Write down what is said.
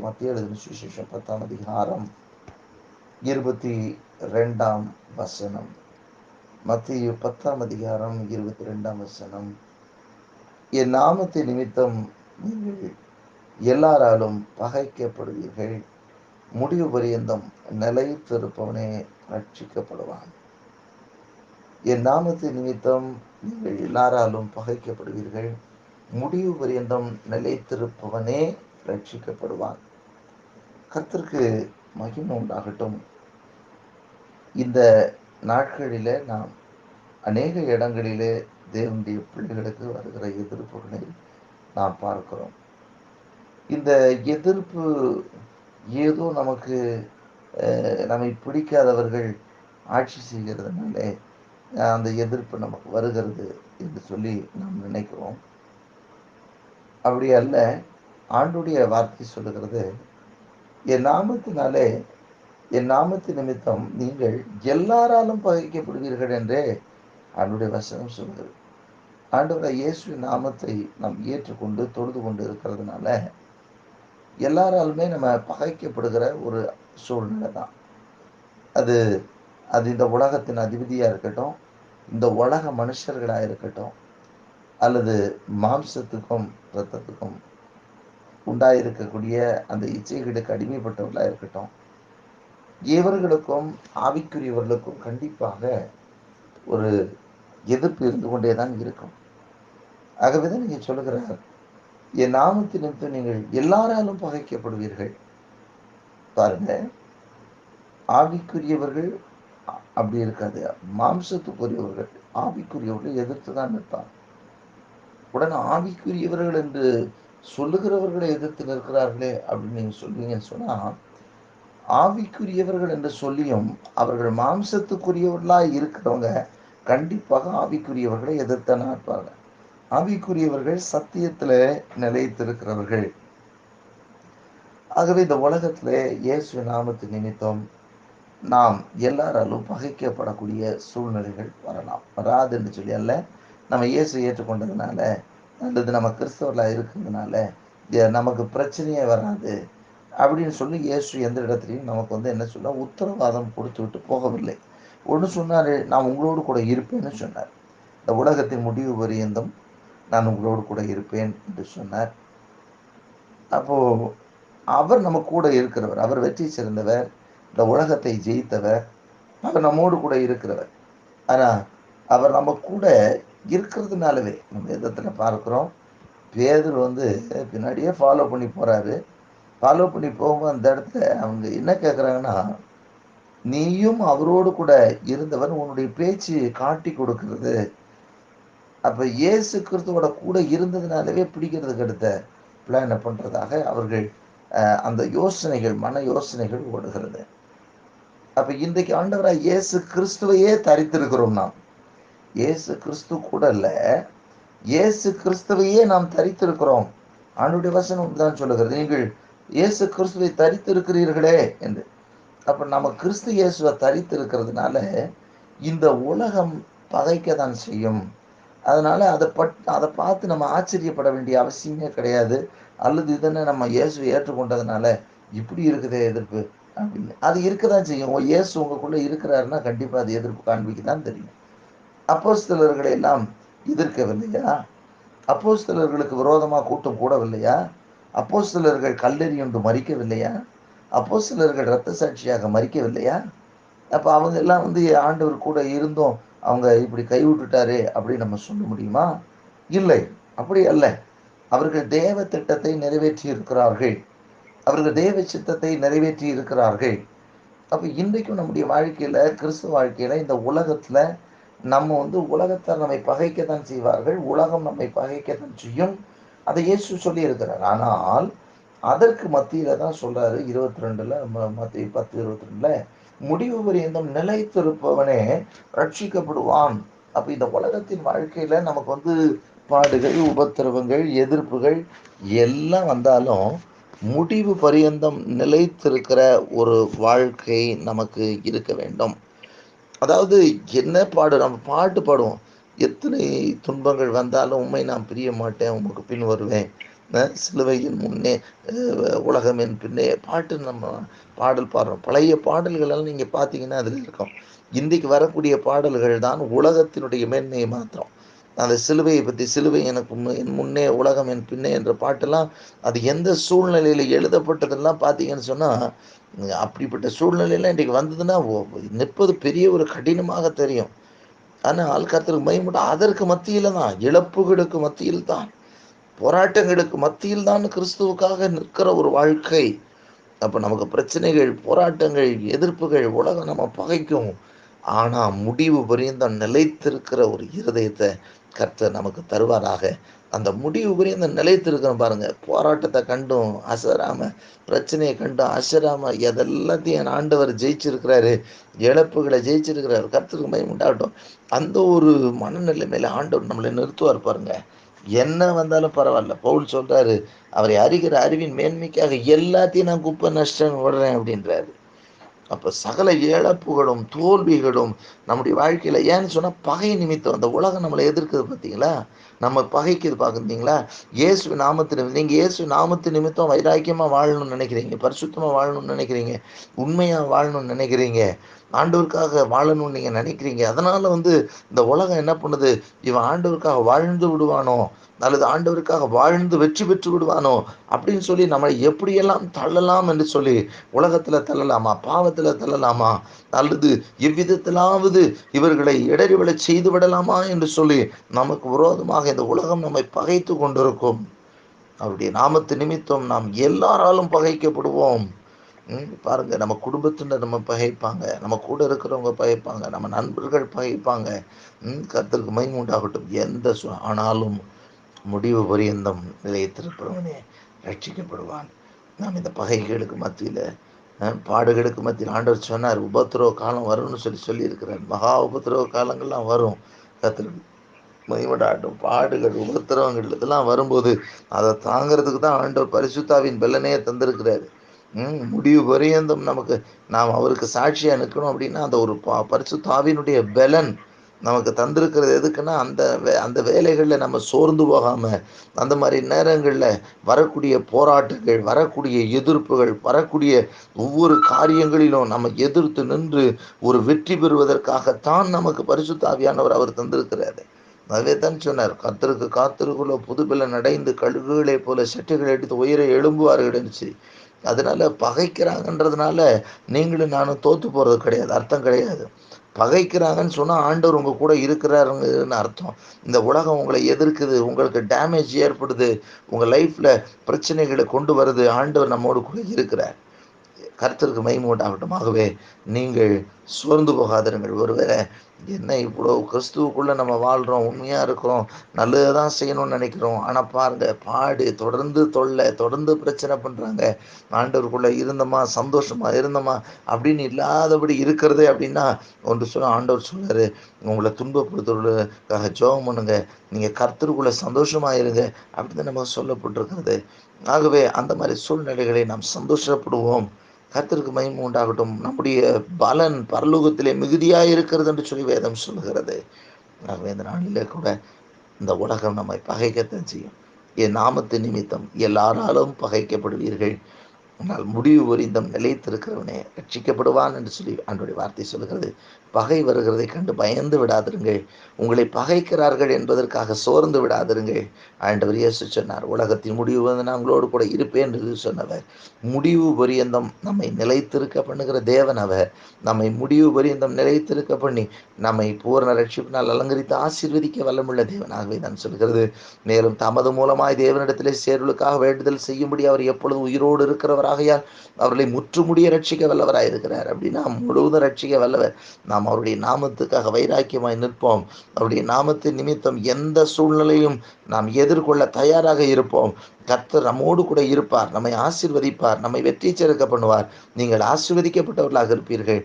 மத்திய எழுதின சுவிசேஷம் பத்தாம் அதிகாரம் இருபத்தி ரெண்டாம் வசனம். மத்திய பத்தாம் அதிகாரம் இருபத்தி ரெண்டாம் வசனம். என் நாமத்தை நிமித்தம் நீங்கள் எல்லாராலும் பகைக்கப்படுவீர்கள். முடிவு பரியந்தம் நிலைத்திருப்பவனே ரட்சிக்கப்படுவான். என் நாமத்தை நிமித்தம் நீங்கள் எல்லாராலும் பகைக்கப்படுவீர்கள். முடிவு பரியந்தம் நிலைத்திருப்பவனே ரட்சிக்கப்படுவான். கர்த்தருக்கு மகிமை உண்டாகட்டும். இந்த நாட்களிலே நாம் அநேக இடங்களிலே தேவனுடைய பிள்ளைகளுக்கு வருகிற எதிர்ப்புகளை நாம் பார்க்கிறோம். இந்த எதிர்ப்பு ஏதோ நமக்கு நம்மை பிடிக்காதவர்கள் ஆட்சி செய்கிறதுனாலே அந்த எதிர்ப்பு நமக்கு வருகிறது என்று சொல்லி நாம் நினைக்கிறோம். அப்படி அல்ல ஆண்டுடைய வார்த்தை சொல்லுகிறது என் நாமத்தினாலே என் நாமத்து நிமித்தம் நீங்கள் எல்லாராலும் பகைக்கப்படுவீர்கள் என்றே அவனுடைய வசனம் சொல்கிறது. ஆண்டவராக இயேசுவின் நாமத்தை நாம் ஏற்றுக்கொண்டு தொழுது கொண்டு இருக்கிறதுனால எல்லாராலுமே நம்ம பகைக்கப்படுகிற ஒரு சூழ்நிலை தான். அது அது இந்த உலகத்தின் அதிபதியாக இருக்கட்டும் இந்த உலக மனுஷர்களாக இருக்கட்டும் அல்லது மாம்சத்துக்கும் இரத்தத்துக்கும் உண்டாயிருக்கக்கூடிய அந்த இச்சைகளுக்கு அடிமைப்பட்டவர்களாக இருக்கட்டும். இவர்களுக்கும் ஆவிக்குரியவர்களுக்கும் கண்டிப்பாக ஒரு எதிர்ப்பு இருந்து கொண்டே தான் இருக்கும். ஆகவே தான் நீங்கள் சொல்லுகிறார் என் நாமத்தின் நீங்கள் எல்லாராலும் பகைக்கப்படுவீர்கள். பாருங்க ஆவிக்குரியவர்கள் அப்படி இருக்காது. மாம்சத்துக்குரியவர்கள் ஆவிக்குரியவர்கள் எதிர்த்து தான் நிற்பான் உடனே ஆவிக்குரியவர்கள் என்று சொல்லுகிறவர்களை எதிர்த்து நிற்கிறார்களே அப்படின்னு நீங்கள் சொல்லுவீங்கன்னு சொன்னால் ஆவிக்குரியவர்கள் என்று சொல்லியும் அவர்கள் மாம்சத்துக்குரியவர்களாக இருக்கிறவங்க கண்டிப்பாக ஆவிக்குரியவர்களை எதிர்த்தான இருப்பாங்க ஆவிக்குரியவர்கள் சத்தியத்தில் நிலைத்திருக்கிறவர்கள். ஆகவே இந்த உலகத்தில் இயேசு நாமத்து நிமித்தம் நாம் எல்லாராலும் பகைக்கப்படக்கூடிய சூழ்நிலைகள் வரலாம். வராதுன்னு சொல்லி அல்ல. நம்ம இயேசு ஏற்றுக்கொண்டதுனால அல்லது நம்ம கிறிஸ்தவர்களாக இருக்கிறதுனால நமக்கு பிரச்சனையே வராது அப்படின்னு சொல்லி இயேசு எந்த இடத்துலையும் நமக்கு வந்து என்ன சொல்ல உத்தரவாதம் கொடுத்து விட்டு போகவில்லை. ஒன்று சொன்னார் நான் உங்களோடு கூட இருப்பேன்னு சொன்னார். இந்த உலகத்தின் முடிவு பரியந்தம் நான் உங்களோடு கூட இருப்பேன் என்று சொன்னார். அப்போது அவர் நம்ம கூட இருக்கிறவர் அவர் வெற்றி சிறந்தவர் இந்த உலகத்தை ஜெயித்தவர் அவர் நம்மோடு கூட இருக்கிறவர். ஆனால் அவர் நம்ம கூட இருக்கிறதுனாலவே நம்ம வேதத்தில் பார்க்குறோம். பேதர் வந்து பின்னாடியே ஃபாலோ பண்ணி போகிறாரு ஃபாலோ பண்ணி போகும்போது அந்த இடத்துல அவங்க என்ன கேட்குறாங்கன்னா நீயும் அவரோடு கூட இருந்தவன் உன்னுடைய பேச்சு காட்டி கொடுக்கறது. அப்போ இயேசு கிறிஸ்துவோட கூட இருந்ததுனாலவே பிடிக்கிறதுக்கு அடுத்த பிளானை பண்ணுறதாக அவர்கள் அந்த யோசனைகள் மன யோசனைகள் ஓடுகிறது. அப்போ இன்றைக்கு ஆண்டவராக இயேசு கிறிஸ்துவையே தரித்திருக்கிறோம் நாம். இயேசு கிறிஸ்து கூட இல்லை. இயேசு கிறிஸ்துவையே நாம் தரித்திருக்கிறோம். ஆண்டுடைய வசனம் தான் சொல்லுகிறது. நீங்கள் இயேசு கிறிஸ்துவை தரித்திருக்கிறீர்களே என்று. அப்போ நம்ம கிறிஸ்து இயேசுவை தரித்திருக்கிறதுனால இந்த உலகம் பகைக்க தான் செய்யும். அதனால அதை பட் அதை பார்த்து நம்ம ஆச்சரியப்பட வேண்டிய அவசியமே கிடையாது. அல்லது இதனை நம்ம இயேசுவை ஏற்றுக்கொண்டதுனால இப்படி இருக்குதே எதிர்ப்பு அப்படின்னு. அது இருக்க தான் செய்யும் இயேசு உங்களுக்குள்ளே இருக்கிறாருன்னா கண்டிப்பாக அது எதிர்ப்பு காண்பிக்க தான் தெரியும். அப்போஸ்தலர்களை எல்லாம் எதிர்க்கவில்லையா? அப்போஸ்தலர்களுக்கு விரோதமாக கூட்டம் கூடவில்லையா அப்போஸ்தலர்கள் கல்லெறி ஒன்று மறிக்கவில்லையா? அப்போஸ்தலர்கள் இரத்த சாட்சியாக மறிக்கவில்லையா? அப்போ அவங்க எல்லாம் வந்து ஆண்டவர் கூட இருந்தோம். அவங்க இப்படி கைவிட்டுட்டாரு அப்படின்னு நம்ம சொல்ல முடியுமா? இல்லை. அப்படி அல்ல. அவர்கள் தேவ திட்டத்தை நிறைவேற்றி இருக்கிறார்கள் அவர்கள் தேவ சித்தத்தை நிறைவேற்றி இருக்கிறார்கள் அப்போ இன்றைக்கும் நம்முடைய வாழ்க்கையில் கிறிஸ்துவ வாழ்க்கையில் இந்த உலகத்தில் நம்ம வந்து உலகத்தார் நம்மை பகைக்கத்தான் செய்வார்கள் உலகம் நம்மை பகைக்கத்தான் செய்யும். அதை இயேசு சொல்லி இருக்கிறார் ஆனால் அதற்கு மத்தியில தான் சொல்றாரு இருபத்தி ரெண்டுல மத்திய பத்து இருபத்தி ரெண்டுல முடிவு பரியந்தம் நிலைத்திருப்பவனே ரட்சிக்கப்படுவான் அப்ப இந்த உலகத்தின் வாழ்க்கையில நமக்கு வந்து பாடுகள் உபத்திரவங்கள் எதிர்ப்புகள் எல்லாம் வந்தாலும் முடிவு பரியந்தம் நிலைத்திருக்கிற ஒரு வாழ்க்கை நமக்கு இருக்க வேண்டும். அதாவது என்ன பாடு நம்ம பாட்டு பாடுவோம். எத்தனை துன்பங்கள் வந்தாலும் உண்மை நான் பிரிய மாட்டேன் உமக்கு பின் வருவேன். சிலுவையின் முன்னே உலகமின் உலகம் பின்னே பாட்டு நம்ம பாடல் பாடுறோம். பழைய பாடல்களெல்லாம் நீங்கள் பார்த்தீங்கன்னா அதில் இருக்கும். இன்றைக்கு வரக்கூடிய பாடல்கள் தான் உலகத்தினுடைய மேன்மையை மாத்திரம் அந்த சிலுவையை பற்றி சிலுவை எனக்கு என் முன்னே உலகம் என் பின்னே என்ற பாட்டெல்லாம் அது எந்த சூழ்நிலையில் எழுதப்பட்டதெல்லாம் பார்த்தீங்கன்னு சொன்னால் அப்படிப்பட்ட சூழ்நிலையெல்லாம் இன்றைக்கு வந்ததுன்னா நிற்பது பெரிய ஒரு கடினமாக தெரியும். ஆனால் கர்த்தருக்கு மயமுட்ட அதற்கு மத்தியில் தான் இழப்புகளுக்கு மத்தியில் தான் போராட்டங்களுக்கு மத்தியில் தான் கிறிஸ்துவுக்காக நிற்கிற ஒரு வாழ்க்கை. அப்போ நமக்கு பிரச்சனைகள் போராட்டங்கள் எதிர்ப்புகள் உலகம் நம்ம பகைக்கும். ஆனால் முடிவு பரியந்தம் நிலைத்திருக்கிற ஒரு இருதயத்தை கர்த்தர் நமக்கு தருவாராக. அந்த முடிவு பரியந்தம் நிலைத்திருக்கிறோம் பாருங்க. போராட்டத்தை கண்டும் அசராம பிரச்சனையை கண்டும் அசராம எதெல்லாத்தையும் என் ஆண்டவர் ஜெயிச்சிருக்கிறாரு. இழப்புகளை ஜெயிச்சிருக்கிறாரு. கர்த்தருக்கு மயம் உண்டாகட்டும். அந்த ஒரு மனநிலைமையில ஆண்டவர் நம்மளை நிறுத்துவார் பாருங்க. என்ன வந்தாலும் பரவாயில்ல. பவுல் சொல்றாரு அவரை அறிகிற அறிவின் மேன்மைக்காக எல்லாத்தையும் நான் குப்பை நஷ்டம் விடுறேன் அப்படின்றாரு. அப்போ சகல இழப்புகளும் தோல்விகளும் நம்முடைய வாழ்க்கையில் ஏன்னு சொன்னால் பகை நிமித்தம். அந்த உலகம் நம்மளை எதிர்க்குது பார்த்தீங்களா நம்ம பகைக்குது பார்க்குறீங்களா இயேசு நாமத்து நீங்கள் இயேசு நாமத்து நிமித்தம் வைராக்கியமாக வாழணும்னு நினைக்கிறீங்க பரிசுத்தமாக வாழணும்னு நினைக்கிறீங்க உண்மையாக வாழணும்னு நினைக்கிறீங்க ஆண்டவருக்காக வாழணும்னு நீங்கள் நினைக்கிறீங்க. அதனால் வந்து இந்த உலகம் என்ன பண்ணுது? இவன் ஆண்டவருக்காக வாழ்ந்து விடுவானோ? அல்லது ஆண்டவருக்காக வாழ்ந்து வெற்றி பெற்று விடுவானோ அப்படின்னு சொல்லி நம்மளை எப்படியெல்லாம் தள்ளலாம் என்று சொல்லி உலகத்தில் தள்ளலாமா? பாவத்தில் தள்ளலாமா? அல்லது எவ்விதத்திலாவது இவர்களை இடறிவிட செய்து விடலாமா என்று சொல்லி நமக்கு விரோதமாக இந்த உலகம் நம்மை பகைத்து கொண்டிருக்கும். அவருடைய நாமத்து நிமித்தம் நாம் எல்லாராலும் பகைக்கப்படுவோம். ம், பாருங்க நம்ம குடும்பத்தினர் நம்ம பகைப்பாங்க நம்ம கூட இருக்கிறவங்க பகைப்பாங்க நம்ம நண்பர்கள் பகைப்பாங்க. ம், கர்த்தருக்கு உண்டாகட்டும். எந்த சு- ஆனாலும் முடிவு பரியந்தம் நிலையத்திருப்பவனே ரட்சிக்கப்படுவான். நாம் இந்த பகைகளுக்கு மத்தியில் பாடுகளுக்கு மத்தியில் ஆண்டவர் சொன்னார் உபத்திரவ காலம் வரும்னு சொல்லி சொல்லியிருக்கிறார். மகா உபத்திரவ காலங்கள்லாம் வரும். கத்திர மகிமடாட்டும் பாடுகள் உபத்திரவங்கள் இதெல்லாம் வரும்போது அதை தாங்கிறதுக்கு தான் ஆண்டவர் பரிசுத்தாவின் பலனையே தந்திருக்கிறாரு. முடிவு பரியந்தம் நமக்கு நாம் அவருக்கு சாட்சியாக நிற்கணும் அப்படின்னா அந்த ஒரு பா- பரிசுத்தாவினுடைய பலன் நமக்கு தந்திருக்கிறது எதுக்குன்னா அந்த வே- அந்த வேலைகளில் நம்ம சோர்ந்து போகாமல் அந்த மாதிரி நேரங்களில் வரக்கூடிய போராட்டங்கள் வரக்கூடிய எதிர்ப்புகள் வரக்கூடிய ஒவ்வொரு காரியங்களிலும் நம்ம எதிர்த்து நின்று ஒரு வெற்றி பெறுவதற்காகத்தான் நமக்கு பரிசுத்தாவியானவர் அவர் தந்திருக்கிறாரு. அதுவே தான் சொன்னார் கத்தருக்கு காத்திருக்குள்ள புதுபில நடைந்து கழுகுகளை போல செட்டுகள் எடுத்து உயிரை எழும்புவார்கள் இருந்துச்சு. அதனால பகைக்கிறாங்கன்றதுனால நீங்களும் நானும் தோத்து போகிறது கிடையாது அர்த்தம் கிடையாது. பகைக்கிறாங்கன்னு சொன்னால் ஆண்டவர் உங்கள் கூட இருக்கிறாருன்னு அர்த்தம். இந்த உலகம் உங்களை எதிர்க்குது உங்களுக்கு டேமேஜ் ஏற்படுது உங்கள் லைஃப்பில் பிரச்சனைகளை கொண்டு வருது ஆண்டவர் நம்மோடு கூட இருக்கிறார். கர்த்தருக்கு மைமூட்டாகட்டும் ஆகவே நீங்கள் சோர்ந்து போகாதிருங்கள். ஒருவேளை என்ன இவ்வளோ கிறிஸ்துவுக்குள்ள நம்ம வாழ்கிறோம் உண்மையாக இருக்கிறோம் நல்லதுதான் செய்யணும்னு நினைக்கிறோம். ஆனால் பாருங்க பாடு தொடர்ந்து தொல்லை தொடர்ந்து பிரச்சனை பண்ணுறாங்க ஆண்டவருக்குள்ளே இருந்தமா சந்தோஷமா இருந்தோமா அப்படின்னு இல்லாதபடி இருக்கிறது அப்படின்னா ஒன்று சொல்ல ஆண்டவர் சொல்றாரு உங்களை துன்பப்படுத்துறதுக்காக ஜோகம் பண்ணுங்க. நீங்கள் கர்த்தருக்குள்ள சந்தோஷமாக இருங்க அப்படின்னு நமக்கு சொல்லப்பட்டிருக்கிறது. ஆகவே அந்த மாதிரி சூழ்நிலைகளை நாம் சந்தோஷப்படுவோம். கர்த்தருக்கு மயம் உண்டாகட்டும். நம்முடைய பலன் பரலோகத்திலே மிகுதியாக இருக்கிறது என்று சொல்லி வேதம் சொல்கிறது ஆகவே இந்த நாளிலே கூட இந்த உலகம் நம்மை பகைக்கத்தான் செய்யும். என் நாமத்து நிமித்தம் எல்லாராலும் பகைக்கப்படுவீர்கள். ஆனால் முடிவு புரிந்தும் நிலைத்திருக்கிறவனே ரட்சிக்கப்படுவான் என்று சொல்லி அன்றைய வார்த்தை சொல்கிறது பகை வருகிறதை கண்டு பயந்து விடாதிருங்கள். உங்களை பகைக்கிறார்கள் என்பதற்காக சோர்ந்து விடாதிருங்கள். ஆண்டவர் இயேசு சொன்னார் உலகத்தின் முடிவு வந்து நான் உங்களோடு கூட இருப்பேன் என்று சொன்னவர். முடிவு பரியந்தம் நம்மை நிலைத்திருக்க பண்ணுகிற தேவன் அவர். நம்மை முடிவு பரியந்தம் நிலைத்திருக்க பண்ணி நம்மை பூர்ண ரட்சிப்பினால் அலங்கரித்து ஆசீர்வதிக்க வல்லமுள்ள தேவனாகவே நான் சொல்கிறது மேலும் தமது மூலமாய் தேவனிடத்திலே சேர்வுகளுக்காக வேண்டுதல் செய்யும்படி அவர் எப்பொழுதும் உயிரோடு ஆகையால் அவர்களை முற்றுமுடிய ரட்சிக்க வல்லவராய் இருக்கிறார். அப்படின்னா முழுவதும் ரட்சிக்க வல்லவர். நாம் அவருடைய நாமத்துக்காக வைராக்கியமாய் நிற்போம். அவருடைய நாமத்தின் நிமித்தம் எந்த சூழ்நிலையும் நாம் எதிர்கொள்ள தயாராக இருப்போம். கர்த்தர் நம்மோடு கூட இருப்பார். நம்மை ஆசீர்வதிப்பார். நம்மை வெற்றி சேர்க்க பண்ணுவார். நீங்கள் ஆசிர்வதிக்கப்பட்டவர்களாக இருப்பீர்கள்.